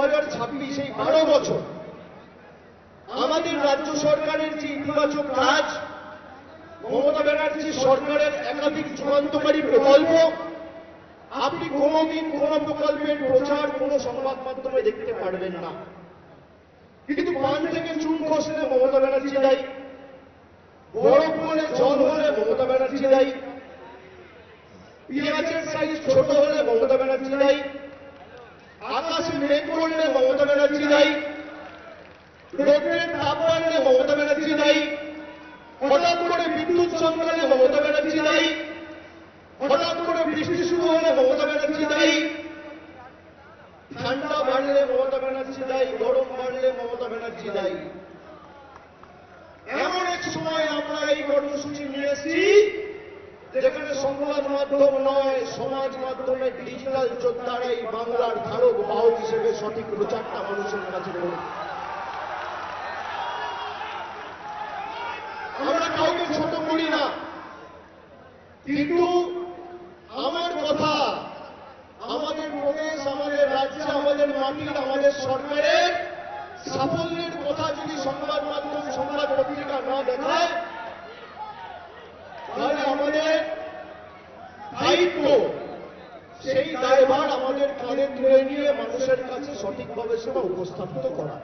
হাজার ছাব্বিশ বারো বছর আমাদের রাজ্য সরকারের যে ইতিবাচক কাজ, মমতা ব্যানার্জি সরকারের একাধিক চূড়ান্তকারী প্রকল্প, আপনি কোনোদিন কোন প্রকল্পের প্রচার, কোন সংবাদ মাধ্যমে দেখতে পারবেন না। কিন্তু পান থেকে চুন খসলে মমতা ব্যানার্জি দায়ী। বরফ হলে জল হলে মমতা ব্যানার্জি দায়ী। পেঁয়াজের সাইজ ছোট হলে মমতা ব্যানার্জি দায়ী। করলে মমতা ব্যানার্জি নাই রোদ্রের তাপ বাড়লে মমতা ব্যানার্জি নাই হঠাৎ করে বিদ্যুৎ চমকালে মমতা ব্যানার্জি নাই হঠাৎ করে বৃষ্টি শুরু হলে মমতা ব্যানার্জি দায়ী। ঠান্ডা বাড়লে মমতা ব্যানার্জি দায়ী, গরম বাড়লে মমতা ব্যানার্জি দায়ী। সংবাদ মাধ্যম নয়, সমাজ মাধ্যমে ডিজিটাল যোদ্ধারা এই বাংলার ধারক বাহক হিসেবে সঠিক প্রচারটা মানুষের কাছে করবে আমরা কাউকে ছোট করি না। কিন্তু আমার কথা, আমাদের প্রদেশ, আমাদের রাজ্যে, আমাদের মাটি, আমাদের সরকারের সাফল্যের কথা যদি সংবাদ মাধ্যম, সংবাদ পত্রিকা না দেখায় তুলে নিয়ে মানুষের কাছে সঠিকভাবে সেটা উপস্থাপিত করা।